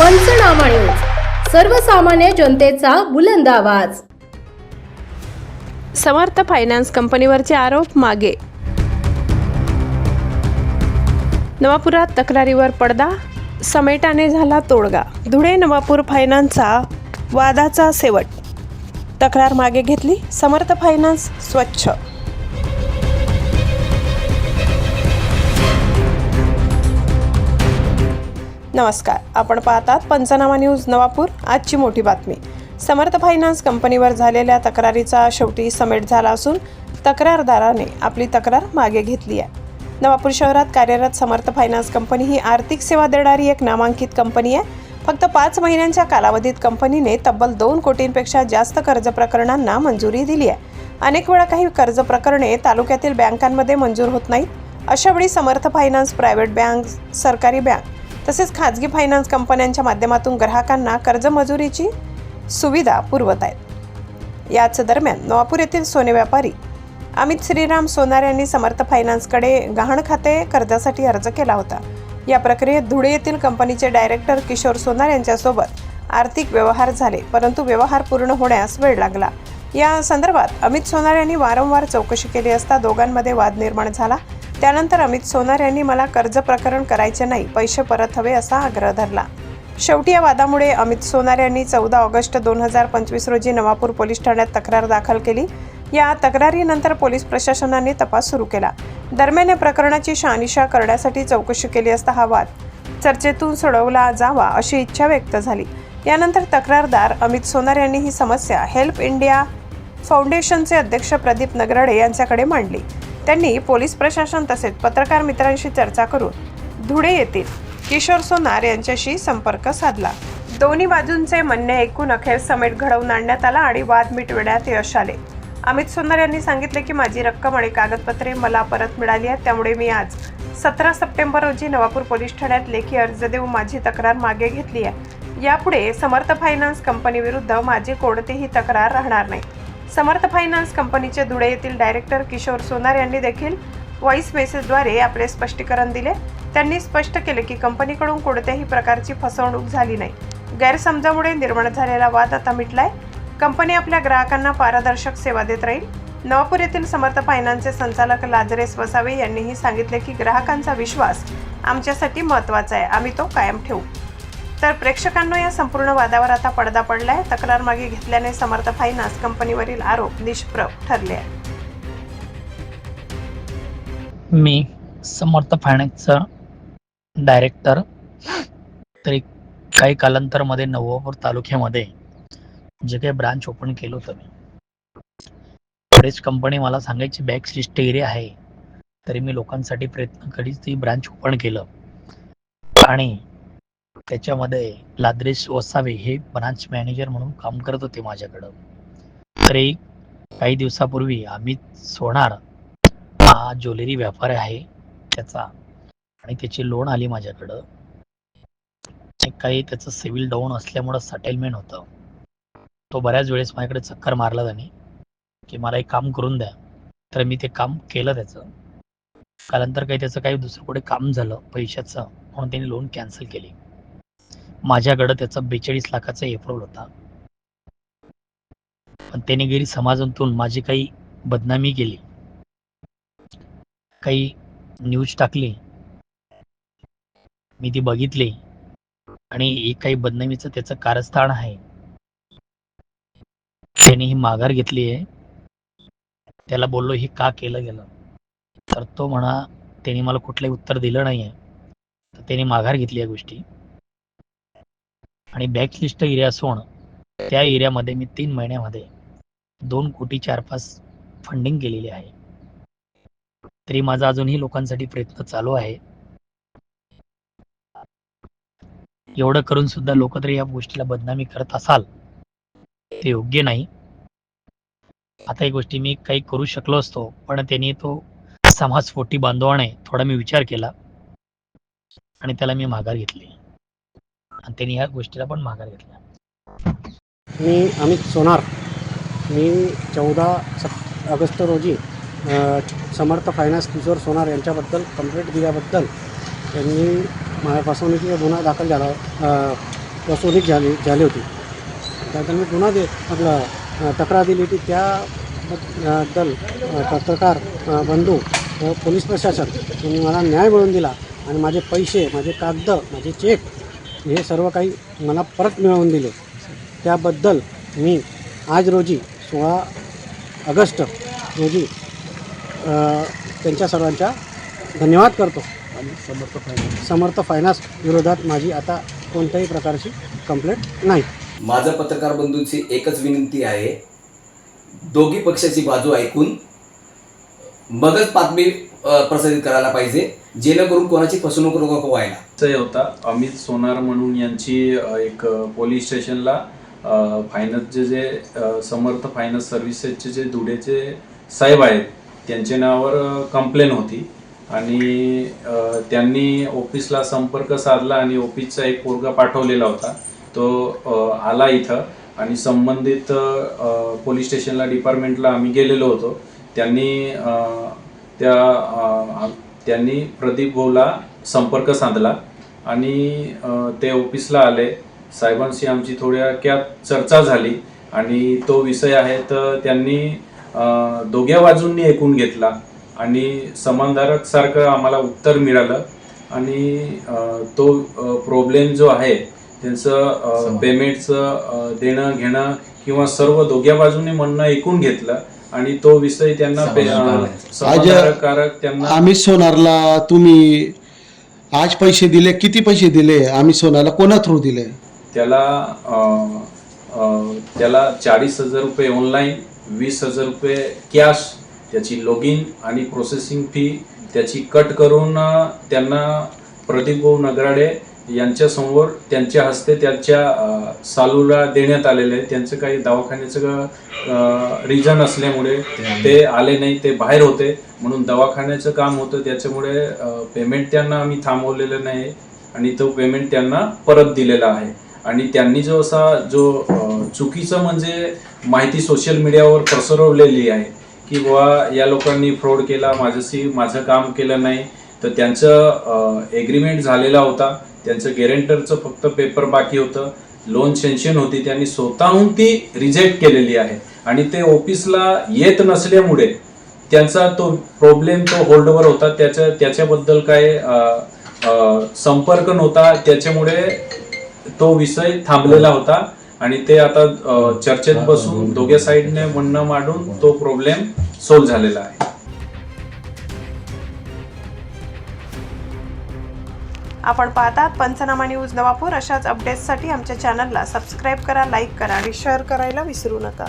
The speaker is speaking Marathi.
पंचनामा न्यूज सर्वसामान्य जनतेचा बुलंद आवाज. समर्थ फायनान्स कंपनीवरचे आरोप मागे. नवापुरात तक्रारीवर पडदा समेटाने झाला तोडगा. धुळे नवापूर फायनान्सचा वादाचा शेवट. तक्रार मागे घेतली समर्थ फायनान्स स्वच्छ. नमस्कार. आपण पाहतात पंचनामा न्यूज नवापूर. आजची मोठी बातमी. समर्थ फायनान्स कंपनीवर झालेल्या तक्रारीचा शेवटी समेट झाला असून तक्रारदाराने आपली तक्रार मागे घेतली आहे. नवापूर शहरात कार्यरत समर्थ फायनान्स कंपनी ही आर्थिक सेवा देणारी एक नामांकित कंपनी आहे. फक्त पाच महिन्यांच्या कालावधीत कंपनीने तब्बल दोन कोटींपेक्षा जास्त कर्ज प्रकरणांना मंजुरी दिली आहे. अनेक वेळा काही कर्ज प्रकरणे तालुक्यातील बँकांमध्ये मंजूर होत नाहीत. अशावेळी समर्थ फायनान्स प्रायव्हेट बँक सरकारी बँक तसेच खाजगी फायनान्स कंपन्यांच्या माध्यमातून ग्राहकांना कर्जमजुरीची सुविधा पुरवत आहेत. याच दरम्यान नवापूर येथील सोने व्यापारी अमित श्रीराम सोनार यांनी समर्थ फायनान्सकडे गहाण खाते कर्जासाठी अर्ज केला होता. या प्रक्रियेत धुळे येथील कंपनीचे डायरेक्टर किशोर सोनार यांच्यासोबत आर्थिक व्यवहार झाले परंतु व्यवहार पूर्ण होण्यास वेळ लागला. या संदर्भात अमित सोनार यांनी वारंवार चौकशी केली असता दोघांमध्ये वाद निर्माण झाला. त्यानंतर अमित सोनार यांनी मला कर्ज प्रकरण करायचे नाही पैसे परत हवे असा आग्रह धरला. शेवटी या वादामुळे अमित सोनार यांनी चौदा ऑगस्ट दोन हजार पंचवीस रोजी नवापूर पोलीस ठाण्यात तक्रार दाखल केली. या तक्रारीनंतर पोलीस प्रशासनाने तपास सुरू केला. दरम्यान या प्रकरणाची शहानिशा करण्यासाठी चौकशी केली असता हा वाद चर्चेतून सोडवला जावा अशी इच्छा व्यक्त झाली. यानंतर तक्रारदार अमित सोनार यांनी ही समस्या हेल्प इंडिया फाउंडेशनचे अध्यक्ष प्रदीप नगराडे यांच्याकडे मांडली. त्यांनी पोलीस प्रशासन तसेच पत्रकार मित्रांशी चर्चा करून धुळे येथील किशोर सोनार यांच्याशी संपर्क साधला. दोन्ही बाजूंचे म्हणणे ऐकून अखेर समेट घडवून आणण्यात आला आणि वाद मिटविण्यात यश आले. अमित सोनार यांनी सांगितले की माझी रक्कम आणि कागदपत्रे मला परत मिळाली आहेत. त्यामुळे मी आज सतरा सप्टेंबर रोजी नवापूर पोलीस ठाण्यात लेखी अर्ज देऊन माझी तक्रार मागे घेतली आहे. यापुढे समर्थ फायनान्स कंपनीविरुद्ध माझी कोणतीही तक्रार राहणार नाही. समर्थ फायनान्स कंपनीचे धुळे येथील डायरेक्टर किशोर सोनार यांनी देखील व्हॉइस मेसेजद्वारे आपले स्पष्टीकरण दिले. त्यांनी स्पष्ट केले की कंपनीकडून कोणत्याही प्रकारची फसवणूक झाली नाही. गैरसमजामुळे निर्माण झालेला वाद आता मिटलाय. कंपनी आपल्या ग्राहकांना पारदर्शक सेवा देत राहील. नवापूर येथील समर्थ फायनान्सचे संचालक लाजरेस वसावे यांनीही सांगितले की ग्राहकांचा विश्वास आमच्यासाठी महत्त्वाचा आहे. आम्ही तो कायम ठेवू. तर प्रेक्षकांना या संपूर्ण वादावर आता पडदा पडलाय. तक्रार मागे घेतल्याने समर्थ फायनान्स कंपनीवरील आरोप निष्प्रभ ठरले मी समर्थ फायनान्सचा डायरेक्टर. तरी काही कालांतरमध्ये नवापूर तालुक्यामध्ये जे काही ब्रांच ओपन केलं होतं मी बरेच कंपनी मला सांगायची बॅक लिस्ट एरिया आहे. तरी मी लोकांसाठी प्रयत्न करीत ती ब्रांच ओपन केलं. आणि त्याच्यामध्ये लाद्रेश वसावे हे ब्रांच मॅनेजर म्हणून काम करत होते माझ्याकडं. तरी काही दिवसापूर्वी अमित सोनार हा ज्वेलरी व्यापारी आहे त्याचा आणि त्याची लोन आली माझ्याकडं. काही त्याचं सिव्हिल डाऊन असल्यामुळं सेटलमेंट होतं. तो बऱ्याच वेळेस माझ्याकडे चक्कर मारला त्याने की मला एक काम करून द्या. तर मी ते काम केलं त्याचं. कालांतर काही त्याचं काही दुसरं कुठे काम झालं पैशाचं म्हणून त्यांनी लोन कॅन्सल केली. माझ्याकडं त्याचा बेचाळीस लाखाचा एप्रोल होता. पण त्याने गेली समाजातून माझी काही बदनामी केली. काही न्यूज टाकली. मी ती बघितली. आणि एक काही बदनामीचं त्याचं कारस्थान आहे. त्याने ही माघार घेतली आहे. त्याला बोललो हे का केलं गेलं? तर तो म्हणा त्याने मला कुठलंही उत्तर दिलं नाही आहे तर त्याने माघार घेतली या गोष्टी. आणि बॅकलिस्ट एरिया सोन त्या एरियामध्ये मी तीन महिन्यामध्ये दोन कोटी चार पाच फंडिंग केलेली आहे. तरी माझा अजूनही लोकांसाठी प्रयत्न चालू आहे. एवढं करून सुद्धा लोक तरी या गोष्टीला बदनामी करत असाल ते योग्य नाही. आता ही गोष्टी मी काही करू शकलो असतो पण त्यांनी तो समाजस्फोटी बांधवाने थोडा मी विचार केला आणि त्याला मी माघार घेतली. आणि त्यांनी ह्या गोष्टीला पण माघार घेतला. मी अमित सोनार. मी चौदा सत ऑगस्ट रोजी समर्थ फायनान्स किशोर सोनार यांच्याबद्दल कंप्लेंट दिल्याबद्दल त्यांनी माझ्या फसवणुकीचा गुन्हा दाखल झाला फसवणूक झाली झाली होती. त्यानंतर मी पुन्हा दे आपलं तक्रार दिली होती. त्याबद्दल पत्रकार बंधू व पोलीस प्रशासन यांनी मला न्याय मिळवून दिला आणि माझे पैसे माझे कागद माझे चेक हे सर्व काही मला परत मिळवून दिले. त्याबद्दल मी आज रोजी सोळा ऑगस्ट रोजी अ, त्यांच्या सर्वांच्या धन्यवाद करतो. आणि समर्थ फायनान्स समर्थ फायनान्स विरोधात माझी आता कोणत्याही प्रकारची कंप्लेंट नाही. माझं पत्रकार बंधूंची एकच विनंती आहे. दोघी पक्षाची बाजू ऐकून मगच बातमी प्रसारित करायला पाहिजे जेणेकरून कोणाची फसवणूक नको व्हायला. होता. अमित सोनार म्हणून यांची एक पोलीस स्टेशनला फायनान्सचे जे समर्थ फायनान्स सर्व्हिसेसचे जे धुळेचे साहेब आहेत त्यांच्या नावावर कंप्लेन होती. आणि त्यांनी ऑफिसला संपर्क साधला आणि ऑफिसचा एक पोरगा पाठवलेला होता. तो आला इथं आणि संबंधित पोलीस स्टेशनला डिपार्टमेंटला आम्ही गेलेलो होतो. त्यांनी त्या त्यांनी प्रदीप भाऊला संपर्क साधला आणि ते ऑफिसला आले. साहेबांशी आमची थोड्या चर्चा झाली आणि तो विषय आहे तर त्यांनी दोघ्या बाजूंनी ऐकून घेतला आणि समानधारक सारखं आम्हाला उत्तर मिळालं आणि तो प्रॉब्लेम जो आहे त्यांचं पेमेंटचं देणं घेणं किंवा सर्व दोघ्या बाजूने म्हणणं ऐकून घेतलं आणि तो विषय त्यांना पे- समाधानकारक त्यांना आम्ही सोनारला तुम्ही आज पैसे दिले किती पैसे दिले आम्ही सोनारला कोणा थ्रू दिले? त्याला अ, अ, त्याला चाळीस हजार रुपये ऑनलाईन वीस हजार रुपये कॅश त्याची लॉग इन आणि प्रोसेसिंग फी त्याची कट करून अ, त्यांना प्रदीप भाऊ नगराडे यांच्यासमोर त्यांच्या हस्ते त्यांच्या सालूला देण्यात आलेले आहे. त्यांचं काही दवाखान्याचं रिजन असल्यामुळे ते आले नाही ते बाहेर होते. म्हणून दवाखान्याचं काम होतं. त्याच्यामुळे पेमेंट त्यांना आम्ही थांबवलेलं नाही. आणि तो पेमेंट त्यांना परत दिलेला आहे. आणि त्यांनी जो असा जो चुकीचं म्हणजे माहिती सोशल मीडियावर पसरवलेली आहे की बुवा या लोकांनी फ्रॉड केला माझ्याशी माझं काम केलं नाही. तर त्यांचं एग्रीमेंट झालेला होता. त्यांचं गॅरेंटरचं फक्त पेपर बाकी होतं. लोन सेन्शन होती. त्यांनी स्वतःहून ती रिजेक्ट केलेली आहे. आणि ते ऑफिसला येत नसल्यामुळे त्यांचा तो प्रॉब्लेम तो होल्डवर होता. त्याच्या त्याच्याबद्दल काय संपर्क नव्हता. त्याच्यामुळे तो विषय थांबलेला होता. आणि ते आता चर्चेत बसून दोघे साईडने म्हणणं मांडून तो प्रॉब्लेम सोल्व झालेला आहे. आपण पाहतात पंचनामा न्यूज नवापूर. अशाच अपडेट्ससाठी आमच्या चॅनलला सबस्क्राईब करा लाईक करा आणि शेअर करायला विसरू नका.